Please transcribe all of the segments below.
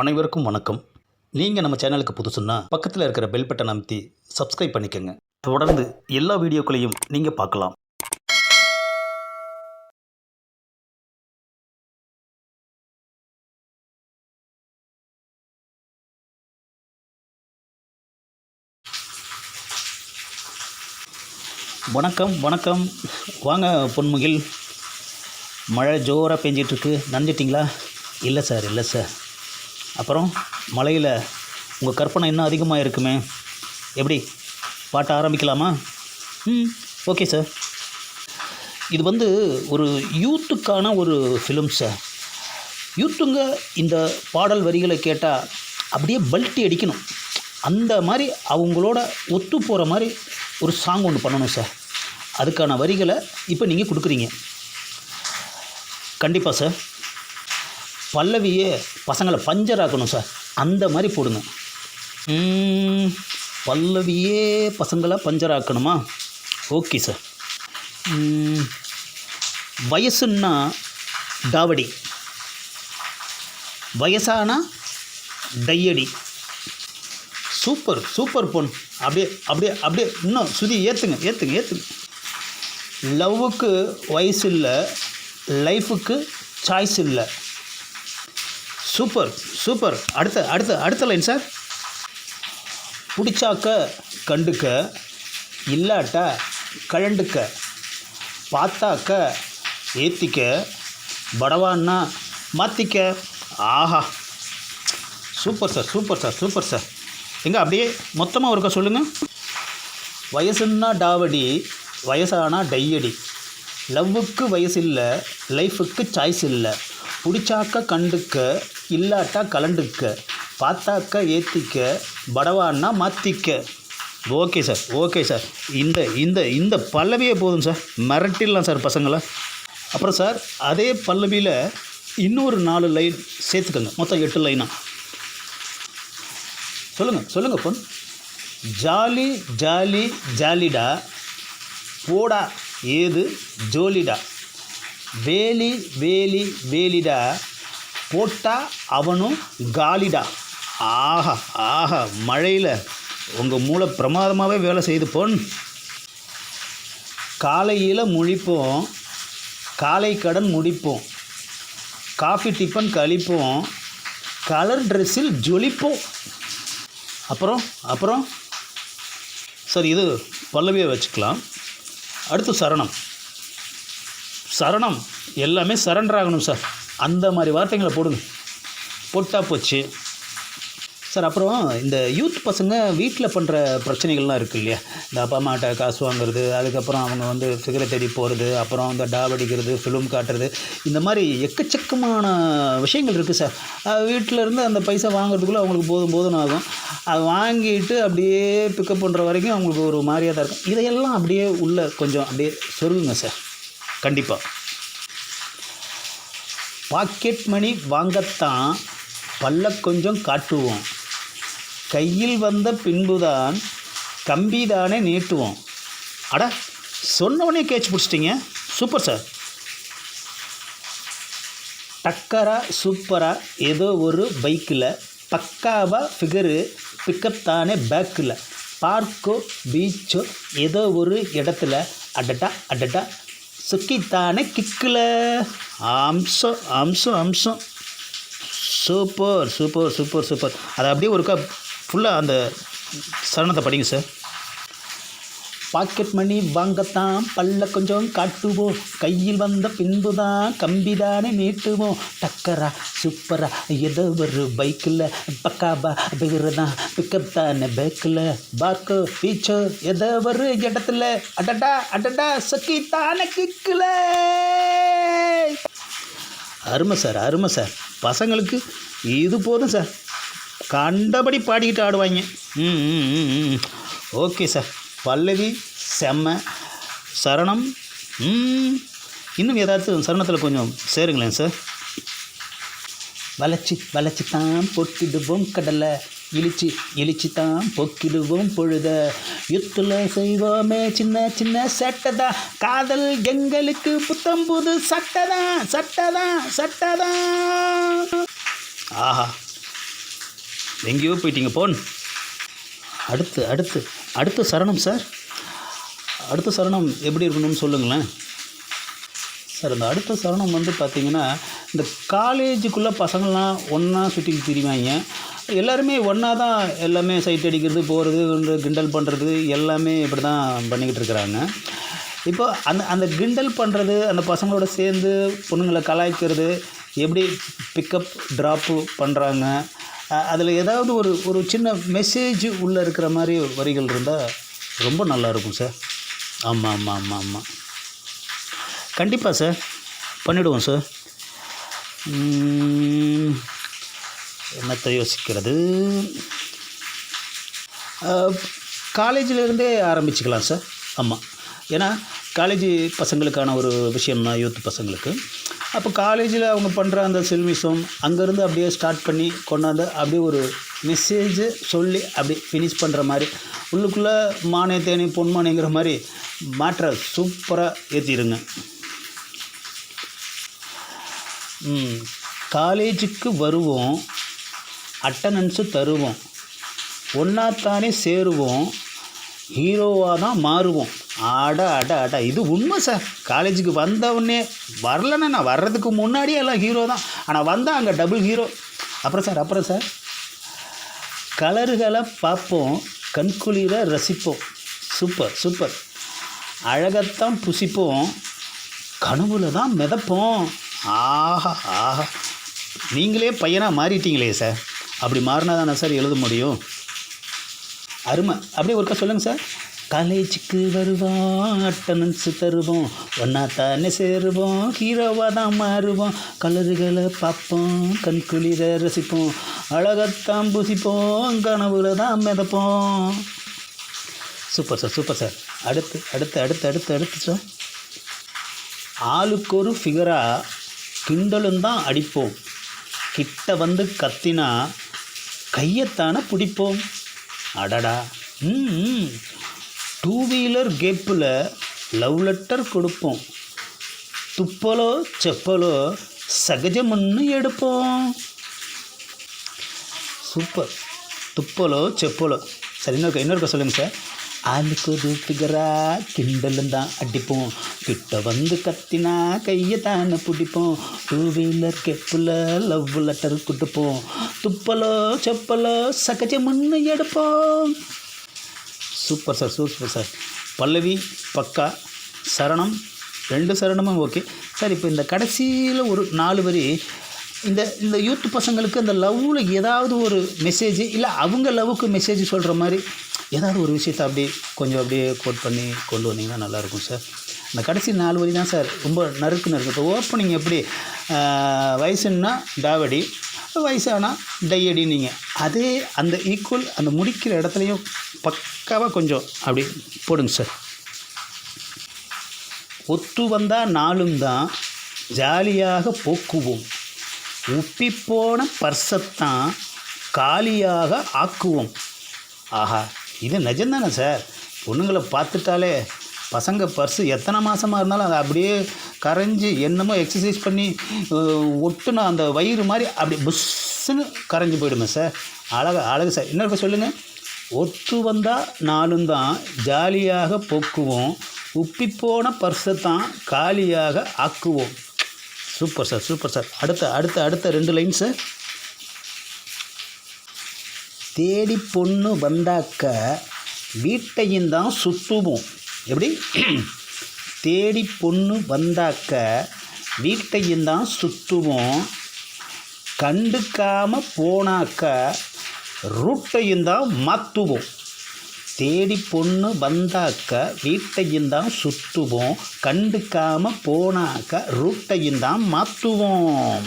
அனைவருக்கும் வணக்கம். நீங்கள் நம்ம சேனலுக்கு புதுசுன்னா பக்கத்தில் இருக்கிற பெல் பட்டன் அமைத்தி சப்ஸ்கிரைப் பண்ணிக்கோங்க. தொடர்ந்து எல்லா வீடியோக்களையும் நீங்கள் பார்க்கலாம். வணக்கம் வணக்கம். வாங்க பொன்முகில். மழை ஜோராக பெஞ்சிட்ருக்கு நனைஞ்சிட்டிங்களா? இல்லை சார் இல்லை சார். அப்புறம் மலையில் உங்கள் கற்பனை இன்னும் அதிகமாக இருக்குமே எப்படி? பாட்ட ஆரம்பிக்கலாமா? ம் ஓகே சார். இது வந்து ஒரு யூத்துக்கான ஒரு ஃபிலிம் சார். யூத்துங்க இந்த பாடல் வரிகளை கேட்டால் அப்படியே பல்ட்டி அடிக்கணும். அந்த மாதிரி அவங்களோட ஒத்து போகிற மாதிரி ஒரு சாங் ஒன்று பண்ணணும் சார். அதுக்கான வரிகளை இப்போ நீங்கள் கொடுக்குறீங்க. கண்டிப்பாக சார். பல்லவியே பசங்களை பஞ்சர் ஆக்கணும் சார் அந்த மாதிரி போடுங்க. பல்லவியே பசங்களை பஞ்சர் ஆக்கணுமா? ஓகே சார் வயசுன்னா டாவடி. வயசானா டையடி. சூப்பர் சூப்பர் பொன். அப்படியே அப்படியே அப்படியே இன்னும் சுதி ஏற்றுங்க ஏற்றுங்க ஏற்றுங்க லவ்வுக்கு வயசு இல்லை லைஃபுக்கு சாய்ஸ் இல்லை. Super super. அடுத்த அடுத்த அடுத்த லைன் சார் பிடிச்சாக்க கண்டுக்க இல்லாட்ட கழண்டுக்க. பார்த்தாக்க ஏற்றிக்க படவான்னா மாற்றிக்க ஆஹா. Super sir super sir super sir எங்க அப்படியே மொத்தமாக ஒருக்க சொல்லுங்கள் வயசுன்னா டாவடி வயசானா டையடி. லவ்வுக்கு வயசு இல்லை லைஃபுக்கு சாய்ஸ் இல்லை. பிடிச்சாக்க கண்டுக்க இல்லாட்டா கலண்டுக்க பார்த்தாக்க ஏற்றிக்க படவான்னா மாற்றிக்க ஓகே சார் ஓகே சார். இந்த இந்த இந்த பல்லவியே போதும் சார். மிரட்டிடலாம் சார் பசங்களை. அப்புறம் சார் அதே பல்லவியில் இன்னொரு நாலு லைன் சேர்த்துக்கோங்க. மொத்தம் எட்டு லைனா சொல்லுங்கள் சொல்லுங்கள் பொன். ஜாலி ஜாலி ஜாலிடா. போடா. ஏது? ஜோலிடா. வேலி வேலி வேலிடா. போட்டா அவனும் காலிடா. ஆஹா ஆஹா மழையில் உங்கள் மூளை பிரமாதமாகவே வேலை செய்து பொன். காலையில் முழிப்போம் காலை கடன் முடிப்போம் காஃபி டிஃபன் கழிப்போம் கலர் ட்ரெஸ்ஸில் ஜொலிப்போம். அப்புறம் அப்புறம் சரி இது பல்லவியை வச்சுக்கலாம். அடுத்து சரணம். சரணம். எல்லாமே சரண்டர் ஆகணும் சார் அந்த மாதிரி வார்த்தைங்களை போடுங்க. போட்டால் போச்சு. சார் அப்புறம் இந்த யூத் பசங்க வீட்டில் பண்ணுற பிரச்சனைகள்லாம் இருக்குது இல்லையா? இந்த அப்பா அம்மாட்ட காசு வாங்குறது அதுக்கப்புறம் அவங்க வந்து சிகரெட் தேடி போகிறது அப்புறம் இந்த டாப் அடிக்கிறது ஃபிலிம் காட்டுறது. இந்த மாதிரி எக்கச்சக்கமான விஷயங்கள் இருக்குது சார் வீட்டில் இருந்து அந்த பைசா வாங்குறதுக்குள்ளே அவங்களுக்கு போதும் போதும் ஆகும். அதை வாங்கிட்டு அப்படியே பிக்கப் பண்ணுற வரைக்கும் அவங்களுக்கு ஒரு மாதிரியாக தான் இருக்கும். இதையெல்லாம் அப்படியே உள்ளே கொஞ்சம் அப்படியே சொருகுங்க சார் கண்டிப்பாக பாக்கெட் மணி வாங்கத்தான் பல்ல கொஞ்சம் காட்டுவோம். கையில் வந்த பின்புதான் கம்பிதானே நீட்டுவோம். அட சொன்னவனே கேட்ச் பிடிச்சிட்டிங்க. Super sir. டக்கராக சூப்பராக ஏதோ ஒரு பைக்கில் பக்காவாக ஃபிகரு பிக்கப் தானே பேக்கில் பார்க்கோ பீச்சோ ஏதோ ஒரு இடத்துல அடட்டா அடட்டா சுக்கித்தானே கிக்கில். அம்சம் அம்சம் அம்சம் சூப்பர் சூப்பர் சூப்பர் சூப்பர். அதை அப்படியே ஒருக்கா ஃபுல்லாக அந்த சரணத்தை படிங்க சார். பாக்கெட் மணி வாங்கத்தான் பல்ல கொஞ்சம் காட்டுவோம். கையில் வந்த பின்புதான் கம்பிதானே நீட்டுவோம். டக்கரா சூப்பரா ஏதோ ஒரு பைக்கில் பக்காபா பிகர்தான் பிக்கப் தானே பேக்கில் பார்க்கோ பீச்சோ ஏதோ ஒரு இடத்துல. அடடா அடடா சக்கி தானே கிக்கில் அருமை சார் அருமை சார் பசங்களுக்கு இது போதும் சார் கண்டபடி பாடிக்கிட்டு ஆடுவாங்க. ம். ஓகே சார் பல்லவி செம்ம சரணம். இன்னும் ஏதாச்சும் சரணத்தில் கொஞ்சம் சேருங்களேன் சார் வளைச்சி வளைச்சி தான் பொக்கிடுவோம் கடலை. இழிச்சு இழிச்சு தான் பொக்கிடுவோம் பொழுத. யுத்துல செய்வோமே சின்ன சின்ன சட்டதான் காதல் எங்களுக்கு புத்தம் புது சட்டதான் சட்டதான் சட்டதான் ஆஹா. எங்கேயோ போயிட்டீங்க போன். அடுத்து அடுத்து அடுத்த சரணம் சார் அடுத்த சரணம் எப்படி இருக்கணும்னு சொல்லுங்களேன். சார் அந்த அடுத்த சரணம் வந்து பார்த்தீங்கன்னா இந்த காலேஜுக்குள்ளே பசங்கள்லாம் ஒன்றா சுற்றிட்டு திரிவாங்க எல்லாருமே ஒன்றா தான் எல்லாமே சைட் அடிக்கிறது போகிறது கிண்டல் பண்ணுறது எல்லாமே இப்படி தான் பண்ணிக்கிட்டு இருக்கிறாங்க. இப்போ அந்த அந்த கிண்டல் பண்ணுறது அந்த பசங்களோட சேர்ந்து பொண்ணுங்களை கலாய்க்கிறது எப்படி பிக்கப் ட்ராப்பு பண்ணுறாங்க அதில் ஏதாவது ஒரு ஒரு சின்ன மெசேஜ் உள்ளே இருக்கிற மாதிரி வரிகள் இருந்தால் ரொம்ப நல்லாயிருக்கும் சார். ஆமாம் ஆமாம் ஆமாம் ஆமாம் கண்டிப்பாக சார் பண்ணிவிடுவோம் சார் என்னத்தை யோசிக்கிறது? காலேஜிலேருந்தே ஆரம்பிச்சுக்கலாம் சார் ஆமாம் ஏன்னா காலேஜ் பசங்களுக்கான ஒரு விஷயம் தான் யூத் பசங்களுக்கு. அப்போ காலேஜில் அவங்க பண்ணுற அந்த சில்மிசம் அங்கேருந்து அப்படியே ஸ்டார்ட் பண்ணி கொண்டாந்து அப்படியே ஒரு மெசேஜ் சொல்லி அப்படி ஃபினிஷ் பண்ணுற மாதிரி உள்ளுக்குள்ளே மானே தேனி பொன்மானேங்கிற மாதிரி மாற்ற சூப்பராக ஏற்றிடுங்க காலேஜுக்கு வருவோம் அட்டனன்ஸு தருவோம். ஒன்றாத்தானே சேருவோம் ஹீரோவாக தான் மாறுவோம். அட அட அட. இது உண்மை சார் காலேஜுக்கு வந்தவுடனே வரலன்னா நான் வர்றதுக்கு முன்னாடியே எல்லாம் ஹீரோ தான். ஆனால் வந்தால் அங்கே டபுள் ஹீரோ அப்புறம் சார் அப்புறம் சார் கலர்களை பார்ப்போம் கண்குளிர ரசிப்போம். சூப்பர் சூப்பர் அழகத்தான் புசிப்போம். கனவுல தான் மிதப்போம். ஆஹா ஆஹா. நீங்களே பையனாக மாறிட்டீங்களே சார் அப்படி மாறினா தானே சார் எழுத முடியும்? அருமை. அப்படியே ஒருக்கா சொல்லுங்கள் சார் காலேஜுக்கு வருவோம் அட்டனன்ஸு தருவோம் ஒன்றா தானே சேருவோம் ஹீரோவாக தான் மாறுவோம் கலருகளை பார்ப்போம் கண் குளிர ரசிப்போம் அழகத்தான் புசிப்போம் கனவுல தான் மிதப்போம் சூப்பர் சார் சூப்பர் சார் அடுத்து அடுத்து அடுத்து அடுத்து அடுத்து சார் ஆளுக்கு ஒரு ஃபிகராக கிண்டலும் தான் அடிப்போம். கிட்ட வந்து கத்தினா கையத்தானே பிடிப்போம். அடடா. ம் டூ வீலர் கேப்பில் லவ் லெட்டர் கொடுப்போம். துப்பலோ செப்பலோ சகஜமுன்னு எடுப்போம். சூப்பர் துப்பலோ செப்பலோ. சரி இன்னொரு இன்னொருக்க சொல்லுங்கள் சார் ஆளுக்கு ஒரு ஃபிகரா கிண்டலும் தான் அடிப்போம். கிட்ட வந்து கத்தினா கையை தானே பிடிப்போம். டூ வீலர் கெப்பில் லவ் லெட்டர் கொடுப்போம். துப்பலோ செப்பலோ சகஜமுன்னு எடுப்போம். Super sir super sir. பல்லவி பக்கா சரணம். ரெண்டு சரணமும் ஓகே சார் இப்போ இந்த கடைசியில் ஒரு நாலு வரி இந்த இந்த யூத் பசங்களுக்கு அந்த லவ்வில் ஏதாவது ஒரு மெசேஜ் இல்லை அவங்க லவ்வுக்கு மெசேஜ் சொல்கிற மாதிரி ஏதாவது ஒரு விஷயத்தை அப்படியே கொஞ்சம் அப்படியே கோட் பண்ணி கொண்டு வந்தீங்கன்னா நல்லாயிருக்கும் சார். அந்த கடைசி நாலு வரி தான் சார் ரொம்ப நறுக்கு நறுக்கு. இப்போ ஓப்பனிங் எப்படி வயசுன்னா டாவடி வயசானா டையடி நீங்கள் அதே அந்த ஈக்குவல் அந்த முடிக்கிற இடத்துலையும் பக்காவாக கொஞ்சம் அப்படி போடுங்க சார். ஒத்து வந்தால் நாளும் தான் ஜாலியாக போக்குவோம். உப்பிப்போன பர்சத்தான் காலியாக ஆக்குவோம். ஆஹா இது நிஜம்தானே சார்? பொண்ணுங்களை பார்த்துட்டாலே பசங்க பர்ஸு எத்தனை மாதமாக இருந்தாலும் அதை அப்படியே கரைஞ்சி என்னமோ எக்ஸசைஸ் பண்ணி ஒட்டுனா அந்த வயிறு மாதிரி அப்படி புஷ்ஷுன்னு கரைஞ்சி போயிடுமே சார் அழகு அழகு சார் இன்னொரு சொல்லுங்கள் ஒத்து வந்தால் நாளும் தான் ஜாலியாக போக்குவோம். உப்பிப்போன பர்ஸை தான் காலியாக ஆக்குவோம். சூப்பர் சார் சூப்பர் சார் அடுத்த அடுத்த அடுத்த ரெண்டு லைன் சார் தேடி பொண்ணு வந்தாக்க வீட்டையும் தான் சுற்றுவோம் எப்படி? தேடி பொண்ணு வந்தாக்க வீட்டையும் தான் சுற்றுவோம் கண்டுக்காமல் போனாக்க ரூட்டையும் தான் மாற்றுவோம் தேடி பொண்ணு வந்தாக்க வீட்டையும் தான் சுற்றுவோம் கண்டுக்காமல் போனாக்க ரூட்டையும் தான் மாற்றுவோம்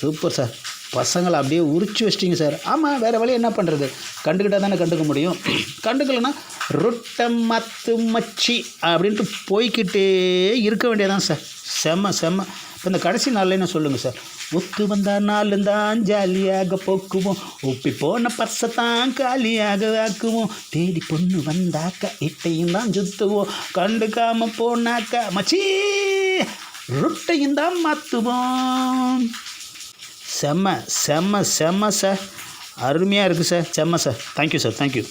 சூப்பர் சார். பசங்களை அப்படியே உரிச்சு வச்சிட்டிங்க சார். ஆமாம் வேறு வழி என்ன பண்ணுறது கண்டுக்கிட்டால் தானே கண்டுக்க முடியும். கண்டுக்கலைன்னா ரொட்டை மத்து மச்சி அப்படின்ட்டு போய்க்கிட்டே இருக்க வேண்டியதான் சார். செம்ம செம்ம இப்போ இந்த கடைசி நாளில் என்ன சொல்லுங்கள் சார்? ஒத்து வந்தா நாளும் தான் ஜாலியாக போக்குவோம். உப்பி போன பர்ஸை தான் காலியாக ஆக்குவோம். தேடி பொண்ணு வந்தாக்க இட்டையும் தான் சுத்துவோம். கண்டுக்காம போனாக்க மச்சி ரொட்டையும் தான் மாற்றுவோம் செம்ம செம்ம செம்ம சார். அருமையாக இருக்குது சார். செம்ம சார். Thank you sir thank you